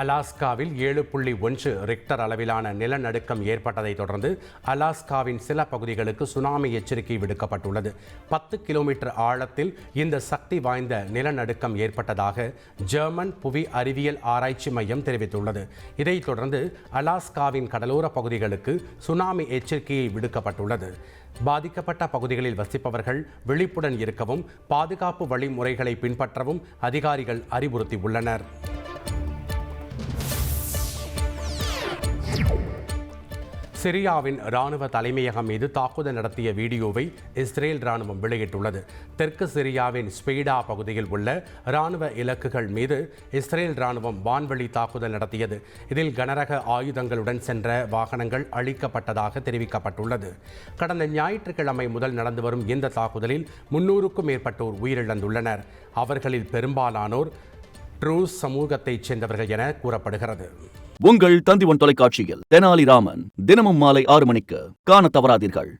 அலாஸ்காவில் ஏழு புள்ளி ஒன்று ரிக்டர் அளவிலான நிலநடுக்கம் ஏற்பட்டதைத் தொடர்ந்து அலாஸ்காவின் சில பகுதிகளுக்கு சுனாமி எச்சரிக்கை விடுக்கப்பட்டுள்ளது. பத்து கிலோமீட்டர் ஆழத்தில் இந்த சக்தி வாய்ந்த நிலநடுக்கம் ஏற்பட்டதாக ஜெர்மன் புவி அறிவியல் ஆராய்ச்சி மையம் தெரிவித்துள்ளது. இதைத் தொடர்ந்து அலாஸ்காவின் கடலோர பகுதிகளுக்கு சுனாமி எச்சரிக்கையை விடுக்கப்பட்டுள்ளது. பாதிக்கப்பட்ட பகுதிகளில் வசிப்பவர்கள் விழிப்புடன் இருக்கவும் பாதுகாப்பு வழிமுறைகளை பின்பற்றவும் அதிகாரிகள் அறிவுறுத்தியுள்ளனர். சிரியாவின் ராணுவ தலைமையகம் மீது தாக்குதல் நடத்திய வீடியோவை இஸ்ரேல் ராணுவம் வெளியிட்டுள்ளது. தெற்கு சிரியாவின் ஸ்பெய்டா பகுதியில் உள்ள ராணுவ இலக்குகள் மீது இஸ்ரேல் ராணுவம் வான்வழி தாக்குதல் நடத்தியது. இதில் கனரக ஆயுதங்களுடன் சென்ற வாகனங்கள் அழிக்கப்பட்டதாக தெரிவிக்கப்பட்டுள்ளது. கடந்த ஞாயிற்றுக்கிழமை முதல் நடந்து வரும் இந்த தாக்குதலில் முன்னூறுக்கும் மேற்பட்டோர் உயிரிழந்துள்ளனர். அவர்களில் பெரும்பாலானோர் ட்ரூஸ் சமூகத்தைச் சேர்ந்தவர்கள் என கூறப்படுகிறது. உங்கள் தந்திவன் தொலைக்காட்சியில் தெனாலிராமன் தினமும் மாலை ஆறு மணிக்கு காண தவறாதீர்கள்.